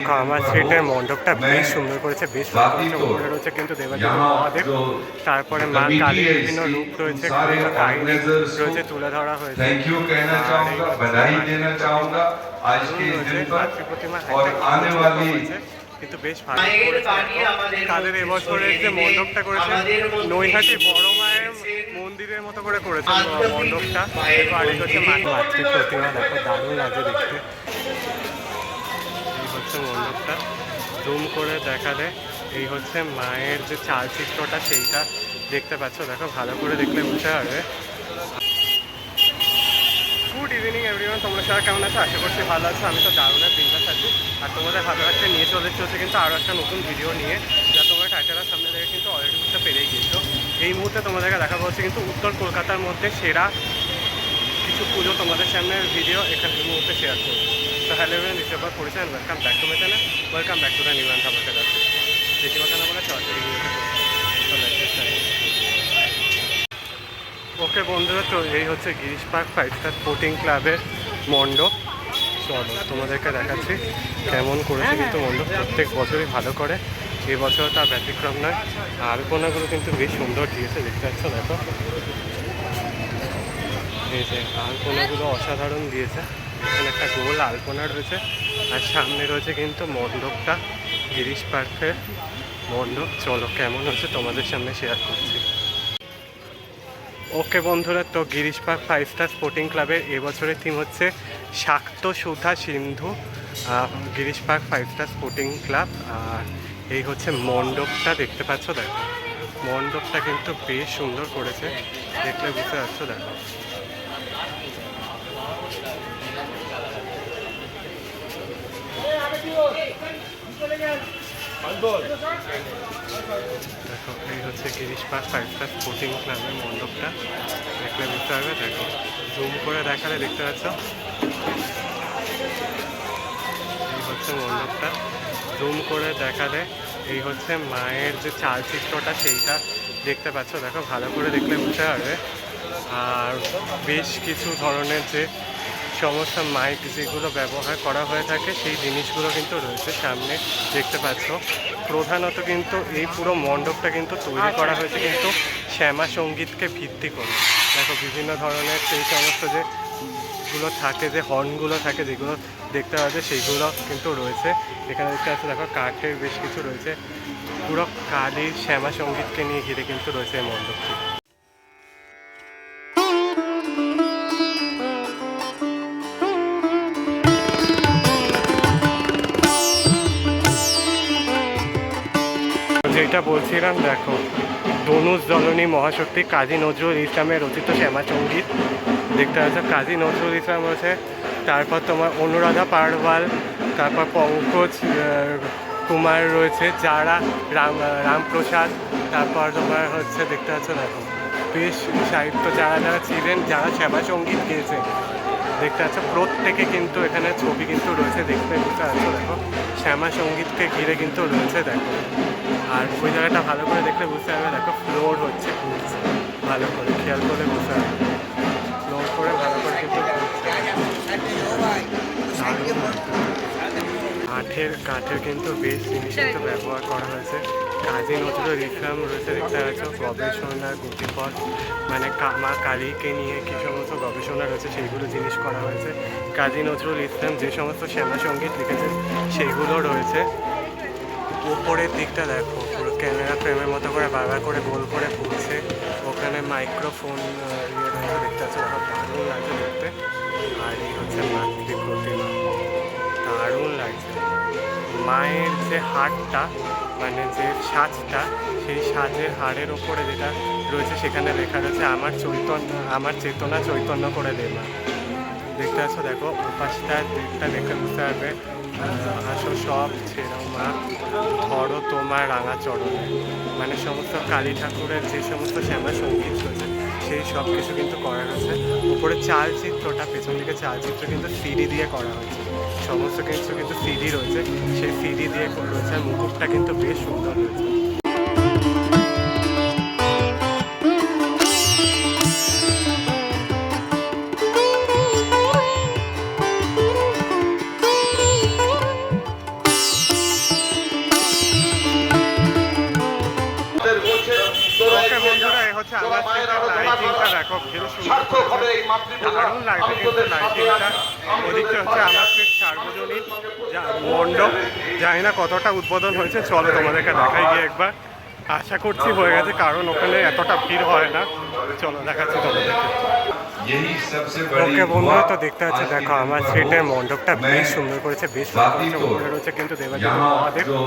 হ্যাঁ, কামার স্ট্রিটের মণ্ডপটা বেশ সুন্দর করেছে বেশ সুন্দর উপরে রয়েছে কিন্তু দেবাদেব মহাদেব। তারপরে মা কালী বিভিন্ন রূপ রয়েছে রয়েছে তুলে ধরা হয়েছে। প্রতিমা কিন্তু বেশ ভালো তাদের এবছরের যে মণ্ডপটা করেছে নৈহাটি বড় মায়ের মন্দিরের মতো করে করেছে মণ্ডপটা। বাড়ি হচ্ছে মাটি প্রতিমা দেখো দারুণ লাগে দেখতে। হচ্ছে মণ্ডপটা জুম করে দেখালে এই হচ্ছে মায়ের যে চালচিত্রটা, সেইটা দেখতে পাচ্ছ। দেখো, ভালো করে দেখলে বুঝতে পারবে। গুড ইভিনিং এভরিওয়ান তোমরা সবাই কেমন আছো? আশা করছি ভালো আছো। আমি তো দারুণের দিনটা থাকি আর তোমাদের ভালো একটা নিয়ে চলে চলছে কিন্তু আরও একটা নতুন ভিডিও নিয়ে। যা তোমরা টাইটেলের সামনে দেখে কিন্তু অলরেডি বুঝতে পেরেই গিয়েছো। এই মুহূর্তে তোমাদেরকে দেখা হচ্ছে কিন্তু উত্তর কলকাতার মধ্যে সেরা কিছু পুজো তোমাদের সামনে ভিডিও এখানে এই মুহূর্তে শেয়ার করব। তো হ্যালো এভরিওয়ান দিস এবার পরিচয় welcome back to my channel welcome back to the new and আমাকে দেখো বেশি কথা না বলে সরাসরি ওকে বন্ধুরা, তো এই হচ্ছে Girish Park Five Star Sporting ক্লাবের মণ্ডপ। চলো তোমাদেরকে দেখাচ্ছি কেমন করেছে কিন্তু মণ্ডপ। প্রত্যেক বছরই ভালো করে। এবছর তার ব্যতিক্রম নয়। আলপনাগুলো কিন্তু বেশ সুন্দর দিয়েছে, দেখতে পাচ্ছ দেখো। এই যে আলপনাগুলো অসাধারণ দিয়েছে। এখানে একটা গোল আলপনা রয়েছে আর সামনে রয়েছে কিন্তু মণ্ডপটা, গিরিশ পার্কের মণ্ডপ। চলো, কেমন হচ্ছে তোমাদের সামনে শেয়ার করছি। ওকে বন্ধুরা, তো Girish Park Five Star Sporting ক্লাবের এবছরের থিম হচ্ছে Shakta Sudha Sindhu. Girish Park Five Star Sporting Club আর এই হচ্ছে মণ্ডপটা, দেখতে পাচ্ছ? দেখো, মণ্ডপটা কিন্তু বেশ সুন্দর করেছে। দেখলে বুঝতে পারছ, দেখো। দেখো এই হচ্ছে Girish Park Five Star Sporting ক্লাবের মণ্ডপটা। দেখলে বুঝতে পারবে, দেখো জুম করে দেখালে দেখতে পাচ্ছ। এই হচ্ছে মণ্ডপটা। জুম করে দেখালে এই হচ্ছে মায়ের যে চালচিত্রটা, সেইটা দেখতে পাচ্ছ। দেখো, ভালো করে দেখলে বুঝতে পারবে। আর বেশ কিছু ধরনের যে সমস্ত মাইক যেগুলো ব্যবহার করা হয়ে থাকে, সেই জিনিসগুলো কিন্তু রয়েছে সামনে দেখতে পাচ্ছ। প্রধানত কিন্তু এই পুরো মণ্ডপটা কিন্তু তৈরি করা হয়েছে কিন্তু শ্যামা সঙ্গীতকে ভিত্তি করে। দেখো বিভিন্ন ধরনের সেই সমস্ত যে গুলো থাকে, যে হর্নগুলো থাকে, যেগুলো দেখতে পাওয়া যায় সেইগুলো কিন্তু রয়েছে। এখানে দেখতে পাচ্ছ, দেখো কাঠের বেশ কিছু রয়েছে। পুরো কালীর শ্যামা সঙ্গীতকে নিয়ে ঘিরে কিন্তু রয়েছে এই মণ্ডপটি। যেটা বলছিলাম, দেখো দনুজ জননী মহাশক্তি কাজী নজরুল ইসলামের রচিত শ্যামা সংগীত। দেখতে পাচ্ছ, কাজী নজরুল ইসলাম রয়েছে তারপর তোমার অনুরাধা পারওয়াল তারপর পঙ্কজ কুমার রয়েছে, যারা রাম, রামপ্রসাদ, তারপর তোমার হচ্ছে, দেখতে পাচ্ছ, দেখো, বেশ সাহিত্য যারা যারা ছিলেন, যারা শ্যামা সংগীত গেয়েছে, দেখতে পাচ্ছ, প্রত্যেকে কিন্তু এখানে ছবি কিন্তু রয়েছে, দেখতে বুঝতে পারছ দেখো, শ্যামা সঙ্গীতকে ঘিরে কিন্তু রয়েছে, দেখো। আর ওই জায়গাটা ভালো করে দেখলে বুঝতে পারবে, দেখো ফ্লোর হচ্ছে। ভালো করে, খেয়াল করে বুঝতে পারবে। ফ্লোর করে ভালো করে কিন্তু কাঠের কাঠের কিন্তু বেশ জিনিস কিন্তু ব্যবহার করা হয়েছে। কাজী নজরুল ইসলাম রয়েছে, দেখতে পাচ্ছ গবেষণার গতিপথ মানে মা কালীকে নিয়ে কী সমস্ত গবেষণা রয়েছে, সেইগুলো জিনিস করা হয়েছে। কাজী নজরুল ইসলাম যে সমস্ত শ্যামা সংগীত লিখেছেন, সেইগুলো রয়েছে। উপরের দিকটা দেখো, পুরো ক্যামেরা ফ্রেমের মতো করে বারবার করে গোল করে ঘুরছে ওখানে মাইক্রোফোন ইয়ে দেখতে পাচ্ছ দেখো দারুণ লাগছে দেখতে। আর এই হচ্ছে মাতৃ প্রতিমা। দারুণ লাগছে। মায়ের যে হাড়টা মানে যে সাজটা, সেই সাজের হাড়ের ওপরে যেটা রয়েছে, সেখানে লেখা রয়েছে, আমার চৈতন্য, আমার চেতনা চৈতন্য করে দে মা দেখতে পাচ্ছ, দেখো উপাসটা দিকটা দেখে বুঝতে পারবে আসো সব ছেড়াও মা ধরো তোমার রাঙা চরণে। মানে সমস্ত কালী ঠাকুরের যে সমস্ত শ্যামা সংগীত রয়েছে, সেই সব কিছু কিন্তু করা হয়েছে। উপরে চাল চিত্রটা পেছন দিকে চালচিত্র কিন্তু সিডি দিয়ে করা হয়েছে। সমস্ত কিছু কিন্তু সিডি রয়েছে, সেই সিডি দিয়ে রয়েছে আর মুকুটটা কিন্তু বেশ সুন্দর রয়েছে ওদিকটা হচ্ছে আমার সার্বজনীন যা মণ্ডপ জানি না কতটা উদ্বোধন হয়েছে চলো তোমাদেরকে দেখাই গিয়ে একবার। আশা করছি হয়ে গেছে কারণ ওখানে এতটা ভিড় হয় না চলো দেখাচ্ছি তোমাদেরকে यही सबसे बड़ी ওকে বন্ধুরা তো दुआ দেখতে পাচ্ছি आज के দেখো दिन আমার को স্ট্রিটের মণ্ডপটা বেশ मैं সুন্দর করেছে বেশ সুন্দর बाकी করেছে तो উপরে রয়েছে কিন্তু দেবাদেব यहाँ মহাদেব जो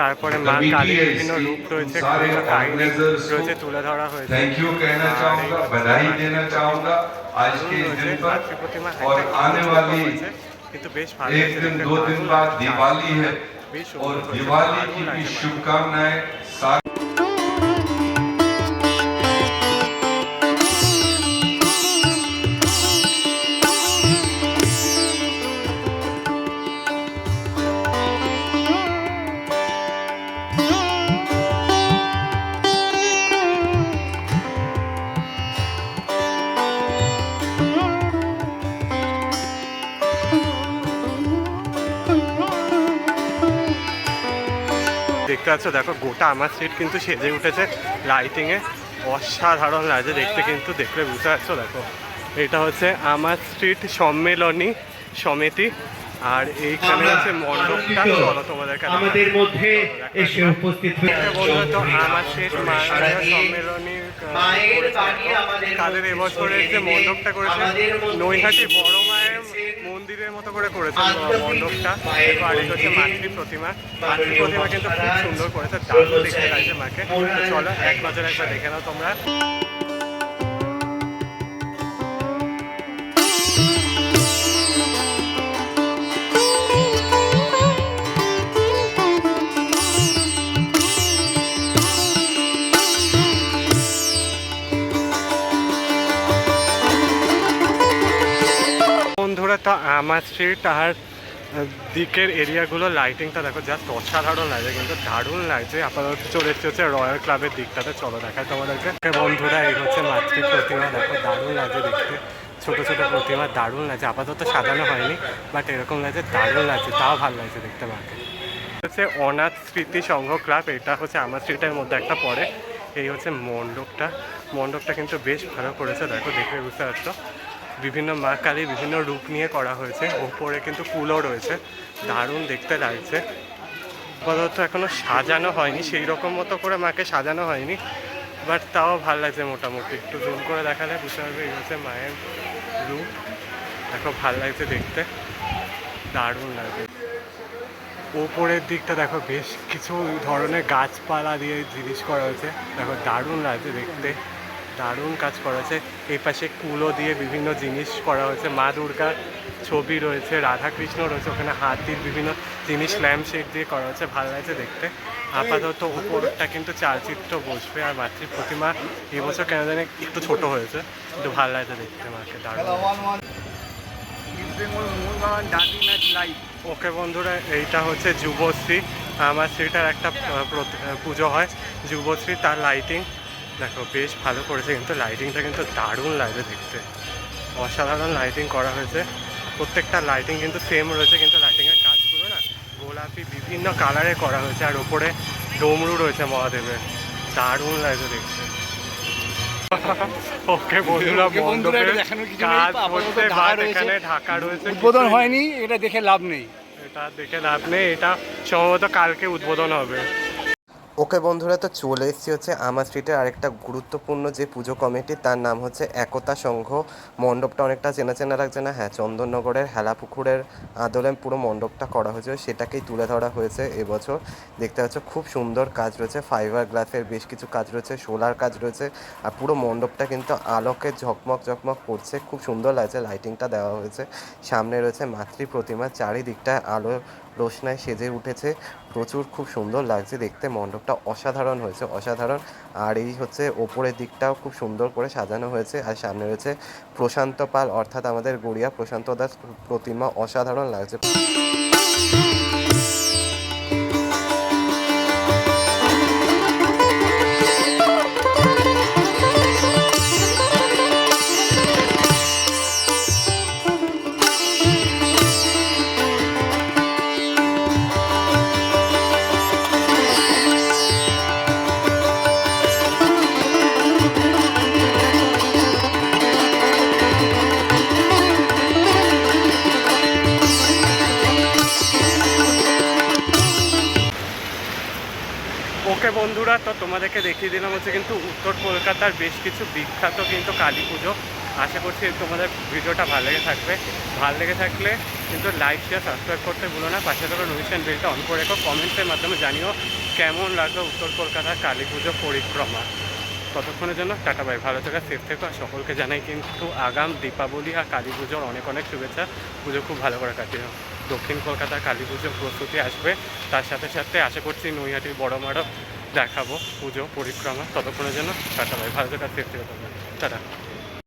তারপরে মা कमेटी কালীর है বিভিন্ন इसकी, রূপ রয়েছে उन सारे বিভিন্ন কাহিনী organizers को রয়েছে তুলে ধরা হয়েছে थैंक यू कहना আর चाहूंगा এই बधाई হচ্ছে देना चाहूंगा आज के इस রয়েছে दिन पर মাতৃ প্রতিমা और একটা आने ছোট वाली হয়েছে, কিন্তু বেশ ভালো एक হয়েছে दिन দেখতে दो দারুণ दिन बाद লাগছে। दिवाली है বেশ সুন্দর और করেছে, दिवाली দারুণ की भी লাগছে। शुभकामनाएं দেখতে পাচ্ছ দেখো গোটা আমার সিট কিন্তু সেজে উঠেছে লাইটিংয়ে অসাধারণ লাগছে দেখতে কিন্তু দেখলে বুঝতে পারছ দেখো। এটা হচ্ছে আমার স্ট্রিট সম্মেলনী সমিতি আর এইখানে হচ্ছে মণ্ডপটা। চলো তোমাদেরকে দেখাই। আমাদের মধ্যে এসে উপস্থিত এটা বলল তো আমার মায়ের সম্মেলনী মায়ের বাণী আমাদের তাদের মধ্যে এবছরে যে। মণ্ডপটা করেছে? নৈহাটি বড় মায়ের মন্দিরের মতো করে করেছে মণ্ডপটা। আর এটা হচ্ছে মাতৃ প্রতিমা। মাতৃ প্রতিমা কিন্তু খুব সুন্দর করেছে দারুণ দেখতে লাগছে মাকে। চলো এক বাজার নজরে একবার দেখে নাও তোমরা। বন্ধুরা তো আমার স্ট্রিট আর দিকের এরিয়াগুলো লাইটিংটা দেখো জাস্ট অসাধারণ লাগছে কিন্তু দারুণ লাগছে। আপাতত চলে এসেছে হচ্ছে রয়্যাল ক্লাবের দিকটাতে, চলো দেখায় তোমাদেরকে। বন্ধুরা, এই হচ্ছে মাতৃ প্রতিমা, দেখো দারুণ লাগছে দেখতে। ছোট ছোট প্রতিমা, দারুণ লাগছে। আপাতত সাজানো হয়নি বাট এরকম লাগছে, দারুণ লাগছে, তাও ভালো লাগছে দেখতে মাকে। হচ্ছে অনাথ স্মৃতি সংঘ ক্লাব এটা হচ্ছে আমার স্ট্রিটের মধ্যে একটা পড়ে। এই হচ্ছে মণ্ডপটা। মণ্ডপটা কিন্তু বেশ ভালো করেছে, দেখো দেখে বুঝতে পারছ। বিভিন্ন মা কালী বিভিন্ন রূপ নিয়ে করা হয়েছে। ওপরে কিন্তু ফুলও রয়েছে। দারুণ দেখতে লাগছে। আপাতত এখনও সাজানো হয়নি। সেই রকম মতো করে মাকে সাজানো হয়নি। বাট তাও ভালো লাগছে মোটামুটি। একটু জুম করে দেখালে বুঝতে পারবে এই হচ্ছে মায়ের রূপ। দেখো, ভালো লাগছে দেখতে। দারুণ লাগছে। ওপরের দিকটা দেখো, বেশ কিছু ধরনের গাছপালা দিয়ে জিনিস করা হয়েছে। দেখো, দারুণ লাগছে দেখতে। দারুণ কাজ করা হয়েছে। এই পাশে কুলো দিয়ে বিভিন্ন জিনিস করা হয়েছে। মা দুর্গার ছবি রয়েছে রাধা কৃষ্ণ রয়েছে, ওখানে হাতির বিভিন্ন জিনিস, ল্যাম্প শেড দিয়ে করা হয়েছে। ভালো লাগছে দেখতে। আপাতত উপরটা কিন্তু চালচিত্র বসবে আর মাতৃ প্রতিমা এবছর কেন জানি একটু ছোট হয়েছে। কিন্তু ভালো লাগছে দেখতে মাকে, দারুণ ওকে বন্ধুরা, এইটা হচ্ছে যুবশ্রী। আমার সেটার একটা পুজো হয়। যুবশ্রী তার লাইটিং দেখো বেশ ভালো করেছে কিন্তু লাইটিংটা কিন্তু দারুণ লাগছে দেখতে। অসাধারণ লাইটিং করা হয়েছে। প্রত্যেকটা লাইটিং কিন্তু সেম রয়েছে কিন্তু লাইটিংয়ের কাজগুলো না গোলাপি বিভিন্ন কালারে করা হয়েছে আর ওপরে ডমরু রয়েছে মহাদেবের। দারুণ লাগছে দেখতে। ওকে বন্ধুরা এটা মণ্ডপের দেখানোর কিছু নেই, কাজ হচ্ছে ঢাকা বাট রয়েছে। এখানে ঢাকা রয়েছে উদ্বোধন হয়নি এটা দেখে লাভ নেই। এটা দেখে লাভ নেই এটা সম্ভবত কালকে উদ্বোধন হবে। ওকে বন্ধুরা, তো চলে এসেছি হচ্ছে আমার স্ট্রিটের আরেকটা গুরুত্বপূর্ণ যে পুজো কমিটি, তার নাম হচ্ছে একতা সংঘ। মণ্ডপটা অনেকটা চেনা চেনা লাগছে না? হ্যাঁ চন্দননগরের হেলাপুকুরের আদলে পুরো মণ্ডপটা করা হয়েছে। সেটাকেই তুলে ধরা হয়েছে এবছর। দেখতে পাচ্ছ, খুব সুন্দর কাজ রয়েছে ফাইবার গ্লাসের বেশ কিছু কাজ রয়েছে সোলার কাজ রয়েছে, আর পুরো মণ্ডপটা কিন্তু আলোকে ঝকমক ঝকমক করছে। খুব সুন্দর লাগছে লাইটিংটা দেওয়া হয়েছে। সামনে রয়েছে মাতৃ প্রতিমা চারিদিকটা আলো রোশনায় সেজে উঠেছে। প্রচুর খুব সুন্দর লাগছে দেখতে, মণ্ডপটা অসাধারণ হয়েছে, অসাধারণ। আর এই হচ্ছে ওপরের দিকটাও খুব সুন্দর করে সাজানো হয়েছে আর সামনে রয়েছে প্রশান্ত পাল, অর্থাৎ আমাদের গড়িয়া প্রশান্ত দাস প্রতিমা, অসাধারণ লাগছে। বন্ধুরা, তো তোমাদেরকে দেখিয়ে দিলাম হচ্ছে কিন্তু উত্তর কলকাতার বেশ কিছু বিখ্যাত কিন্তু কালী পুজো। আশা করছি তোমাদের ভিডিওটা ভালো লেগে থাকবে। ভালো লেগে থাকলে কিন্তু লাইক শেয়ার সাবস্ক্রাইব করতে ভুলো না। পাশে থাকা নোটিফিকেশন বেলটা অন করে রেখো। কমেন্টের মাধ্যমে জানিও কেমন লাগল উত্তর কলকাতার কালী পুজো পরিক্রমা। ততক্ষণের জন্য টাটা বাই ভালো থাকা সেফ থেকো। আর সকলকে জানাই কিন্তু আগাম দীপাবলি আর কালী পুজোর অনেক অনেক শুভেচ্ছা। পুজো খুব ভালো করে কাটিয়ে। দক্ষিণ কলকাতার কালী পুজোর প্রস্তুতি আসবে। তার সাথে সাথে আশা করছি নৈহাটির বড় মারও দেখাবো পুজো পরিক্রমা ততক্ষণের জন্য টাটা ভাই ভারতের কাছে ফিরতে টাটা।